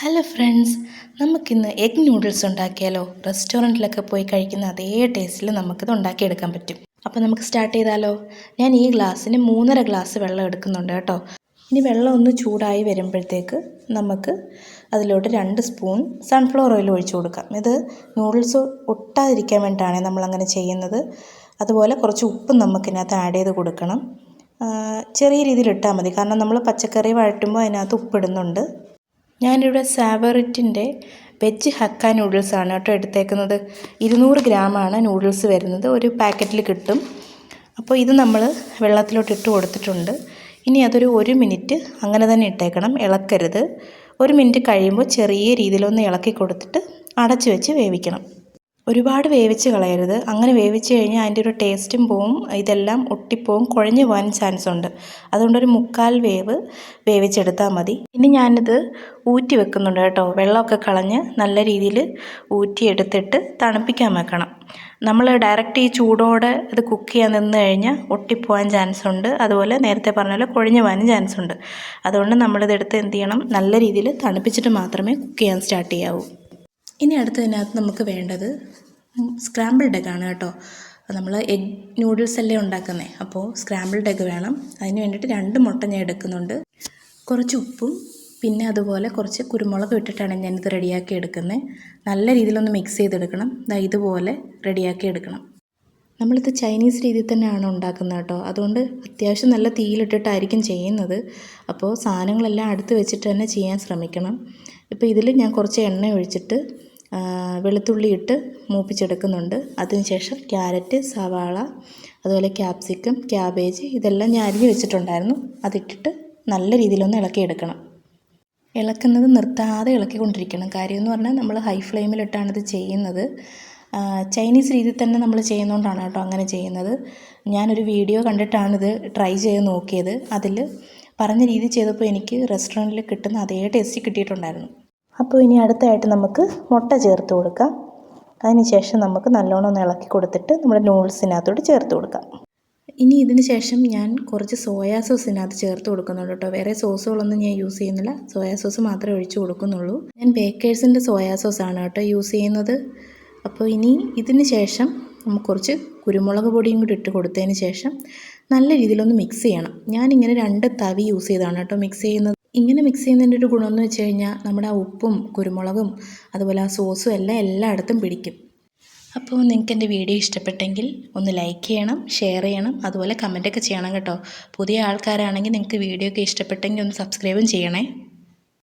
Hello friends നമുക്കിന്ന് egg noodles ഉണ്ടാക്കിയാലോ? റെസ്റ്റോറന്റിലൊക്കെ പോയി കഴിക്കുന്ന അതേ ടേസ്റ്റിൽ നമുക്കിത് ഉണ്ടാക്കിയെടുക്കാൻ പറ്റും. അപ്പോൾ നമുക്ക് സ്റ്റാർട്ട് ചെയ്താലോ? ഞാൻ ഈ ഗ്ലാസ്സിന് മൂന്നര ഗ്ലാസ് വെള്ളം എടുക്കുന്നുണ്ട് കേട്ടോ. ഇനി വെള്ളം ഒന്ന് ചൂടായി വരുമ്പോഴത്തേക്ക് നമുക്ക് അതിലോട്ട് രണ്ട് സ്പൂൺ സൺഫ്ലവർ ഓയിൽ ഒഴിച്ചു കൊടുക്കാം. ഇത് നൂഡിൽസ് ഒട്ടാതിരിക്കാൻ വേണ്ടിയിട്ടാണ് നമ്മളങ്ങനെ ചെയ്യുന്നത്. അതുപോലെ കുറച്ച് ഉപ്പും നമുക്കിതിനകത്ത് ആഡ് ചെയ്ത് കൊടുക്കണം. ചെറിയ രീതിയിൽ ഇട്ടാൽ മതി. കാരണം നമ്മൾ പച്ചക്കറി വഴറ്റുമ്പോൾ അതിനകത്ത് ഉപ്പിടുന്നുണ്ട് ഞാനിവിടെ സാവറിറ്റിന്റെ വെജ് ഹക്ക നൂഡിൽസാണ് കേട്ടോ എടുത്തേക്കുന്നത്. ഇരുന്നൂറ് ഗ്രാമാണ് നൂഡിൽസ് വരുന്നത്. ഒരു പാക്കറ്റിൽ കിട്ടും. അപ്പോൾ ഇത് നമ്മൾ വെള്ളത്തിലോട്ട് ഇട്ട് കൊടുത്തിട്ടുണ്ട്. ഇനി അതൊരു ഒരു മിനിറ്റ് അങ്ങനെ തന്നെ ഇട്ടേക്കണം. ഇളക്കരുത്. ഒരു മിനിറ്റ് കഴിയുമ്പോൾ ചെറിയ രീതിയിലൊന്ന് ഇളക്കി കൊടുത്തിട്ട് അടച്ചു വെച്ച് വേവിക്കണം. ഒരുപാട് വേവിച്ച് കളയരുത്. അങ്ങനെ വേവിച്ച് കഴിഞ്ഞാൽ അതിന്റെ ഒരു ടേസ്റ്റും പോവും. ഇതെല്ലാം ഒട്ടിപ്പോവും. കുഴഞ്ഞു പോകാൻ ചാൻസ് ഉണ്ട്. അതുകൊണ്ടൊരു മുക്കാൽ വേവ് വേവിച്ചെടുത്താൽ മതി. ഇനി ഞാനിത് ഊറ്റി വെക്കുന്നുണ്ട് കേട്ടോ. വെള്ളമൊക്കെ കളഞ്ഞ് നല്ല രീതിയിൽ ഊറ്റിയെടുത്തിട്ട് തണുപ്പിക്കാൻ വെക്കണം. നമ്മൾ ഡയറക്റ്റ് ഈ ചൂടോടെ ഇത് കുക്ക് ചെയ്യാൻ നിന്ന് കഴിഞ്ഞാൽ ഒട്ടിപ്പോവാൻ ചാൻസ് ഉണ്ട്. അതുപോലെ നേരത്തെ പറഞ്ഞ പോലെ കുഴഞ്ഞു പോകാനും ചാൻസ് ഉണ്ട്. അതുകൊണ്ട് നമ്മളിതെടുത്ത് എന്ത് ചെയ്യണം? നല്ല രീതിയിൽ തണുപ്പിച്ചിട്ട് മാത്രമേ കുക്ക് ചെയ്യാൻ സ്റ്റാർട്ട് ചെയ്യാവൂ. ഇനി അടുത്തതിനകത്ത് നമുക്ക് വേണ്ടത് സ്ക്രാമ്പിൾഡ് എഗ്ഗാണ് കേട്ടോ. നമ്മൾ എഗ് നൂഡിൽസ് അല്ലേ ഉണ്ടാക്കുന്നത് അപ്പോൾ സ്ക്രാമ്പിൾഡ് എഗ്ഗ് വേണം. അതിന് വേണ്ടിയിട്ട് രണ്ട് മുട്ട ഞാൻ എടുക്കുന്നുണ്ട്. കുറച്ച് ഉപ്പും പിന്നെ അതുപോലെ കുറച്ച് കുരുമുളക് ഇട്ടിട്ടാണ് ഞാനിത് റെഡിയാക്കി എടുക്കുന്നത് നല്ല രീതിയിലൊന്ന് മിക്സ് ചെയ്തെടുക്കണം. ഇതാ ഇതുപോലെ റെഡിയാക്കി എടുക്കണം. നമ്മളിത് ചൈനീസ് രീതിയിൽ തന്നെയാണ് ഉണ്ടാക്കുന്നത് കേട്ടോ. അതുകൊണ്ട് അത്യാവശ്യം നല്ല തീയിലിട്ടിട്ടായിരിക്കും ചെയ്യുന്നത്. അപ്പോൾ സാധനങ്ങളെല്ലാം അടുത്ത് വെച്ചിട്ട് തന്നെ ചെയ്യാൻ ശ്രമിക്കണം. ഇപ്പോൾ ഇതിൽ ഞാൻ കുറച്ച് എണ്ണ ഒഴിച്ചിട്ട് വെളുത്തുള്ളി ഇട്ട് മൂപ്പിച്ചെടുക്കുന്നുണ്ട്. അതിനുശേഷം ക്യാരറ്റ് സവാള അതുപോലെ ക്യാപ്സിക്കം ക്യാബേജ് ഇതെല്ലാം ഞാൻ അരിഞ്ഞ് വെച്ചിട്ടുണ്ടായിരുന്നു. അതിട്ടിട്ട് നല്ല രീതിയിലൊന്ന് ഇളക്കിയെടുക്കണം. ഇളക്കുന്നത് നിർത്താതെ ഇളക്കിക്കൊണ്ടിരിക്കണം. കാര്യം എന്ന് പറഞ്ഞാൽ നമ്മൾ ഹൈ ഫ്ലെയിമിലിട്ടാണ് ഇത് ചെയ്യുന്നത്. ചൈനീസ് രീതിയിൽ തന്നെ നമ്മൾ ചെയ്യുന്നതുകൊണ്ടാണ് കേട്ടോ അങ്ങനെ ചെയ്യുന്നത്. ഞാനൊരു വീഡിയോ കണ്ടിട്ടാണിത് ട്രൈ ചെയ്ത് നോക്കിയത്. അതിൽ പറഞ്ഞ രീതി ചെയ്തപ്പോൾ എനിക്ക് റെസ്റ്റോറന്റിൽ കിട്ടുന്ന അതേ ടേസ്റ്റ് കിട്ടിയിട്ടുണ്ടായിരുന്നു. അപ്പോൾ ഇനി അടുത്തായിട്ട് നമുക്ക് മുട്ട ചേർത്ത് കൊടുക്കാം. അതിനുശേഷം നമുക്ക് നല്ലോണം ഒന്ന് ഇളക്കി കൊടുത്തിട്ട് നമ്മുടെ നൂഡിൽസിനകത്തോട്ട് ചേർത്ത് കൊടുക്കാം. ഇനി ഇതിന് ശേഷം ഞാൻ കുറച്ച് സോയാ സോസ് ചേർത്ത് കൊടുക്കുന്നുണ്ട് കേട്ടോ. വേറെ സോസുകളൊന്നും ഞാൻ യൂസ് ചെയ്യുന്നില്ല. സോയാ സോസ് മാത്രമേ ഒഴിച്ച് കൊടുക്കുന്നുള്ളൂ. ഞാൻ ബേക്കേഴ്സിന്റെ സോയാ സോസാണ് കേട്ടോ യൂസ് ചെയ്യുന്നത്. അപ്പോൾ ഇനി ഇതിന് ശേഷം നമുക്ക് കുറച്ച് കുരുമുളക് പൊടിയും കൂടി ഇട്ട് കൊടുത്തതിന് ശേഷം നല്ല രീതിയിലൊന്ന് മിക്സ് ചെയ്യണം. ഞാനിങ്ങനെ രണ്ട് തവി യൂസ് ചെയ്താണ് കേട്ടോ മിക്സ് ചെയ്യുന്നത്. ഇങ്ങനെ മിക്സ് ചെയ്യുന്നതിന്റെ ഒരു ഗുണമെന്ന് വെച്ച് കഴിഞ്ഞാൽ നമ്മുടെ ആ ഉപ്പും കുരുമുളകും അതുപോലെ ആ സോസും എല്ലാം എല്ലായിടത്തും പിടിക്കും. അപ്പോൾ നിങ്ങൾക്ക് എന്റെ വീഡിയോ ഇഷ്ടപ്പെട്ടെങ്കിൽ ഒന്ന് ലൈക്ക് ചെയ്യണം ഷെയർ ചെയ്യണം അതുപോലെ കമന്റൊക്കെ ചെയ്യണം കേട്ടോ. പുതിയ ആൾക്കാരാണെങ്കിൽ നിങ്ങൾക്ക് വീഡിയോ ഒക്കെ ഇഷ്ടപ്പെട്ടെങ്കിൽ ഒന്ന് സബ്സ്ക്രൈബും ചെയ്യണേ.